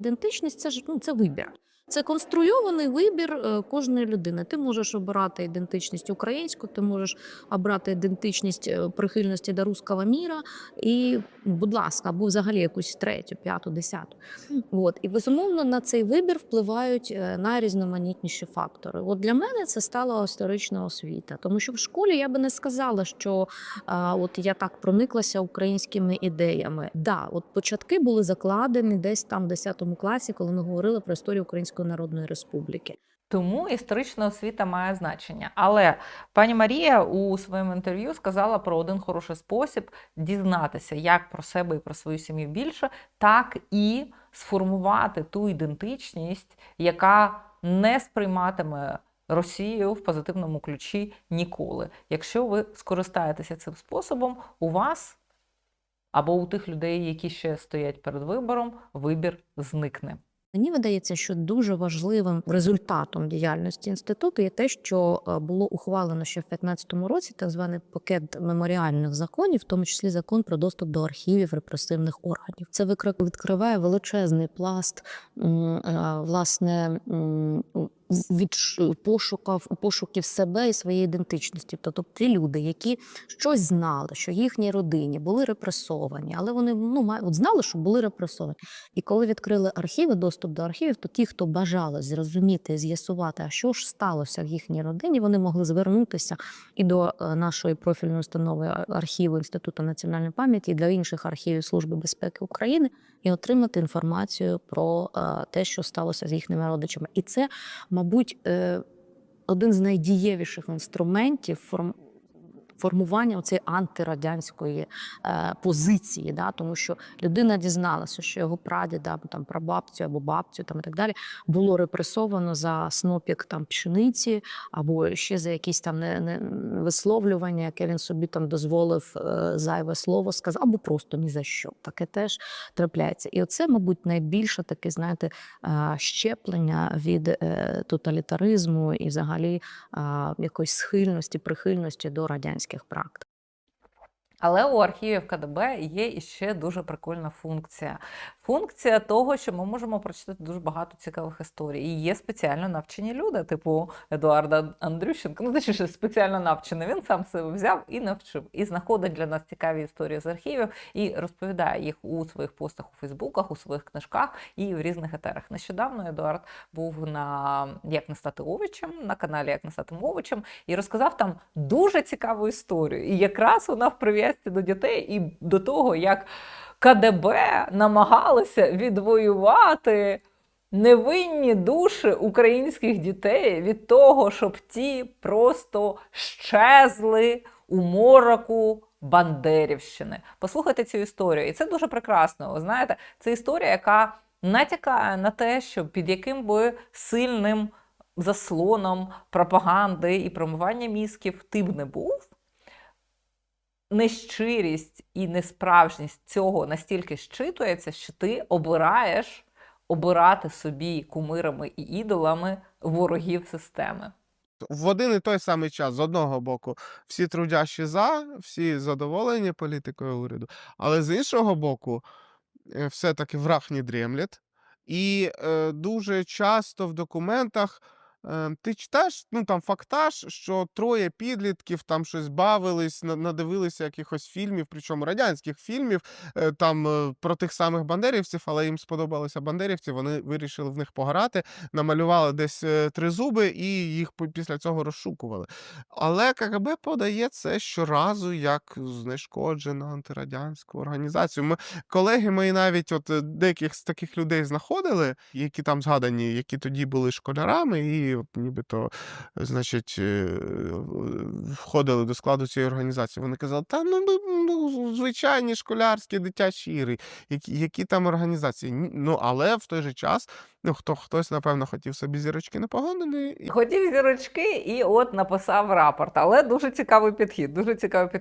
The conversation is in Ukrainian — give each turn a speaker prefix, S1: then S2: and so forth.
S1: Ідентичність це ж ну, це вибір. Це конструйований вибір е, кожної людини. Ти можеш обирати ідентичність українську, ти можеш обрати ідентичність е, прихильності до руського міра, і, будь ласка, або взагалі якусь третю, п'яту, десяту. От і безумовно на цей вибір впливають е, найрізноманітніші фактори. От для мене це стала історична освіта, тому що в школі я би не сказала, що а, от я так прониклася українськими ідеями. Да, от початки були закладені десь там в 10 класі, коли ми говорили про історію Української Народної Республіки.
S2: Тому історична освіта має значення. Але пані Марія у своєму інтерв'ю сказала про один хороший спосіб дізнатися як про себе і про свою сім'ю більше, так і сформувати ту ідентичність, яка не сприйматиме Росію в позитивному ключі ніколи. Якщо ви скористаєтеся цим способом, у вас або у тих людей, які ще стоять перед вибором, вибір зникне.
S1: Мені видається, що дуже важливим результатом діяльності інституту є те, що е, було ухвалено ще в 2015 році так званий пакет меморіальних законів, в тому числі закон про доступ до архівів репресивних органів. Це відкриває величезний пласт е, власне від пошуків, пошуків себе і своєї ідентичності. Тобто ті люди, які щось знали, що їхні родині були репресовані, але вони ну от знали, що були репресовані. І коли відкрили архіви, доступ до архівів, то ті, хто бажали зрозуміти, з'ясувати, а що ж сталося в їхній родині, вони могли звернутися і до е, нашої профільної установи архіву Інституту національної пам'яті, і до інших архівів Служби безпеки України і отримати інформацію про е, те, що сталося з їхніми родичами. І це, мабуть, е, один з найдієвіших інструментів формування цієї антирадянської е, позиції, да, тому що людина дізналася, що його прадіда або там прабабцю або бабцю там і так далі було репресовано за снопік там пшениці, або ще за якісь там не, не висловлювання, яке він собі там дозволив е, зайве слово сказати, або просто ні за що. Таке теж трапляється. І оце, мабуть, найбільше таке, знаєте, е, щеплення від е, тоталітаризму і взагалі е, якоїсь схильності, прихильності до радянських практик.
S2: Але у архівів КДБ є іще дуже прикольна функція. Функція того, що ми можемо прочитати дуже багато цікавих історій. І є спеціально навчені люди, типу Едуарда Андрющенка. Ну, точніше, спеціально навчений. Він сам себе взяв і навчив. І знаходить для нас цікаві історії з архівів і розповідає їх у своїх постах у Фейсбуках, у своїх книжках і в різних етерах. Нещодавно Едуард був на Як не стати овочем на каналі Як не стати овочем і розказав там дуже цікаву історію. І якраз вона в прив'язці до дітей і до того, як КДБ намагалося відвоювати невинні душі українських дітей від того, щоб ті просто щезли у мороку Бандерівщини. Послухайте цю історію, і це дуже прекрасно. Ви знаєте, це історія, яка натякає на те, що під яким би сильним заслоном пропаганди і промивання мізків ти б не був нещирість і несправжність цього настільки щитується, що ти обираєш обирати собі кумирами і ідолами ворогів системи.
S3: в один і той самий час, з одного боку, всі трудящі за, всі задоволені політикою уряду, але з іншого боку, е, все-таки враг не дремлять. І е, дуже часто в документах ти читаєш ну, там, фактаж, що троє підлітків там щось бавились, надивилися якихось фільмів, причому радянських фільмів, е, там е, про тих самих бандерівців, але їм сподобалися бандерівці, вони вирішили в них пограти намалювали десь е, три зуби і їх після цього розшукували. Але КГБ подає це щоразу як знешкоджену антирадянську організацію. Ми, колеги мої навіть от деяких з таких людей знаходили, які там згадані, які тоді були школярами, і нібито, значить, е, входили до складу цієї організації. Вони казали, та ну, ну звичайні школярські дитячі ігри, які, які там організації. Ну, але в той же час, ну, хто, хтось, напевно, хотів собі зірочки непогані, і
S2: Хотів зірочки і от написав рапорт. Але дуже цікавий підхід. Дуже цікавий підхід.